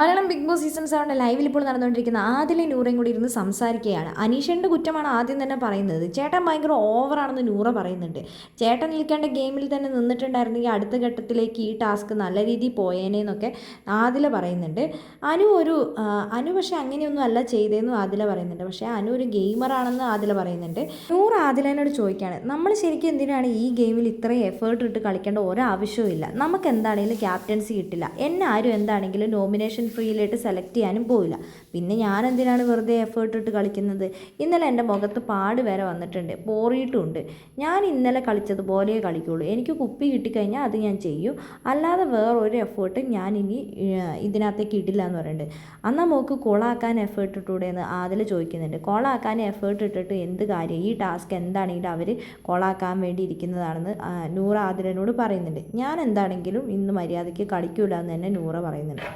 Malayalam big boss season സെവന്റെ ലൈവിൽ ഇപ്പോൾ നടന്നുകൊണ്ടിരിക്കുന്ന ആദിലെ നൂറയും കൂടി ഇരുന്ന് സംസാരിക്കുകയാണ്. അനീഷന്റെ കുറ്റമാണ് ആദ്യം തന്നെ പറയുന്നത്. ചേട്ടൻ ഭയങ്കര ഓവറാണെന്ന് നൂറ പറയുന്നുണ്ട്. ചേട്ടൻ നിൽക്കേണ്ട ഗെയിമിൽ തന്നെ നിന്നിട്ടുണ്ടായിരുന്നെങ്കിൽ അടുത്ത ഘട്ടത്തിലേക്ക് ഈ ടാസ്ക് നല്ല രീതിയിൽ പോയേനേന്നൊക്കെ ആദില പറയുന്നുണ്ട്. അനു ഒരു അനു പക്ഷേ അങ്ങനെയൊന്നും അല്ല ചെയ്തതെന്നും ആദില പറയുന്നുണ്ട്. പക്ഷേ അനു ഒരു ഗെയിമറാണെന്ന് ആദില പറയുന്നുണ്ട്. നൂറ് ആദിലേനോട് ചോദിക്കുകയാണ് നമ്മൾ ശരിക്കും എന്തിനാണ് ഈ ഗെയിമിൽ ഇത്രയും എഫേർട്ട് ഇട്ട് കളിക്കേണ്ട ഒരാവശ്യവും ഇല്ല? നമുക്ക് എന്താണെങ്കിലും ക്യാപ്റ്റൻസി കിട്ടില്ല. എന്നെ ആരും എന്താണെങ്കിലും നോമിനേഷൻ ഫ്രീയിലായിട്ട് സെലക്ട് ചെയ്യാനും പോവില്ല. പിന്നെ ഞാൻ എന്തിനാണ് വെറുതെ എഫേർട്ട് ഇട്ട് കളിക്കുന്നത്? ഇന്നലെ എന്റെ മുഖത്ത് പാട് വരെ വന്നിട്ടുണ്ട്. പോറിയിട്ടുമുണ്ട്. ഞാൻ ഇന്നലെ കളിച്ചതുപോലെ കളിക്കുള്ളൂ. എനിക്ക് കുപ്പി കിട്ടിക്കഴിഞ്ഞാൽ അത് ഞാൻ ചെയ്യും. അല്ലാതെ വേറൊരു എഫേർട്ട് ഞാൻ ഇനി ഇതിനകത്തേക്ക് ഇടില്ല എന്ന് പറയുന്നുണ്ട്. അന്നാ മോക്ക് കോളാക്കാൻ എഫേർട്ട് ഇട്ടൂടെ എന്ന് ആദിൽ ചോദിക്കുന്നുണ്ട്. കോളാക്കാൻ എഫേർട്ട് ഇട്ടിട്ട് എന്ത് കാര്യം? ഈ ടാസ്ക് എന്താണെങ്കിലും അവർ കോളാക്കാൻ വേണ്ടി ഇരിക്കുന്നതാണെന്ന് നൂറ ആദരനോട് പറയുന്നുണ്ട്. ഞാൻ എന്താണെങ്കിലും ഇന്ന് മര്യാദയ്ക്ക് കളിക്കൂല എന്ന് തന്നെ നൂറ പറയുന്നുണ്ട്.